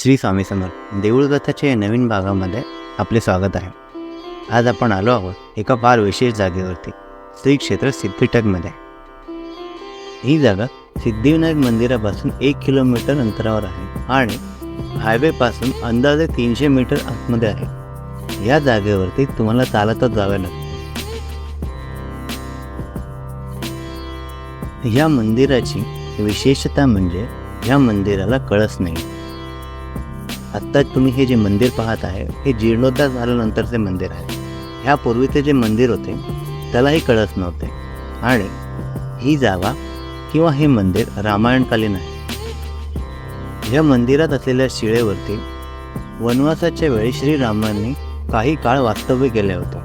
श्री स्वामी समर्थ. देऊळगथाच्या या नवीन भागामध्ये आपले स्वागत आहे. आज आपण आलो आहोत एका फार विशेष जागेवरती श्री क्षेत्र सिद्धिटकमध्ये. ही जागा सिद्धिविनायक मंदिरापासून एक किलोमीटर अंतरावर आहे आणि हायवेपासून अंदाजे तीनशे मीटर आतमध्ये आहे. या जागेवरती तुम्हाला चालतच जावे लागते या मंदिराची विशेषता म्हणजे या मंदिराला कळस नाही. आत्ताच तुम्ही हे जे मंदिर पाहत आहे हे जीर्णोद्धार झाल्यानंतरचे मंदिर आहे. ह्यापूर्वीचे जे मंदिर होते त्यालाही कळत नव्हते. आणि ही जागा किंवा हे मंदिर रामायणकालीन आहे. या मंदिरात असलेल्या शिळेवरती वनवासाच्या वेळी श्रीरामांनी काही काळ वास्तव्य केले होते.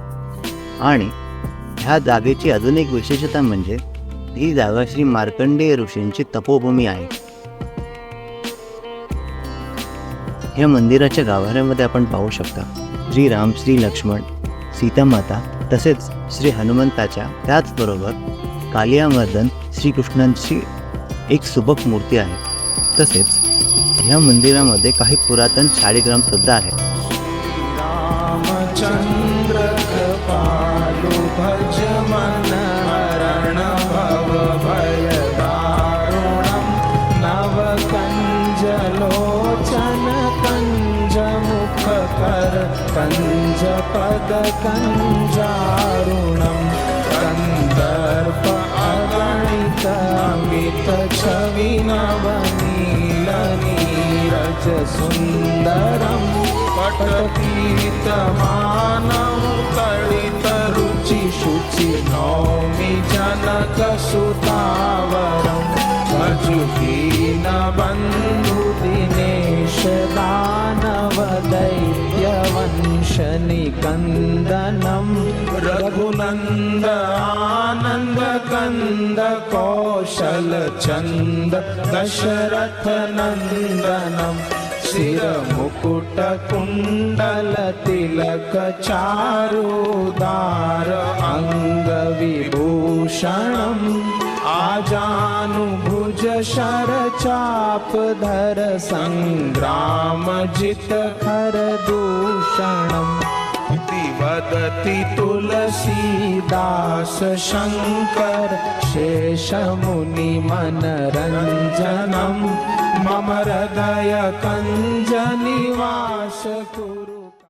आणि ह्या जागेची अजून एक विशेषता म्हणजे ही जागा श्री मार्कंडेय ऋषींची तपोभूमी आहे. या मंदिराच्या गाभाऱ्यामध्ये आपण पाहू शकता श्री राम श्री लक्ष्मण सीतामाता तसेच श्री हनुमंताच्या त्याचबरोबर कालियामर्दन श्रीकृष्णांची एक सुबक मूर्ती आहे. तसेच ह्या मंदिरामध्ये काही पुरातन शाळीग्राम सुद्धा आहेत रामचंद्र भज कर कंज पद कंजारुणं कंदर्प अगणित अमित छवि नवनील नीरज सुन्दरम् पटपीतमानं कलितरुचि शुचि नौमि जनकसुतावरं भजुहीनबन्धुदिनेश दानवदैत्यवंशनिकन्दनं रघुनन्द आनन्दकन्द कौशलचन्द दशरथनन्दनम् शिरमुकुटकुण्डलतिलकचारुदार अङ्गविभूषणम् भुज शर चाप धर सङ्ग्राम जित खर दूषणम्। इति वदति तुलसीदास शङ्कर शेषमुनि मनरञ्जनं मम हृदय कञ्जनिवास कुरु।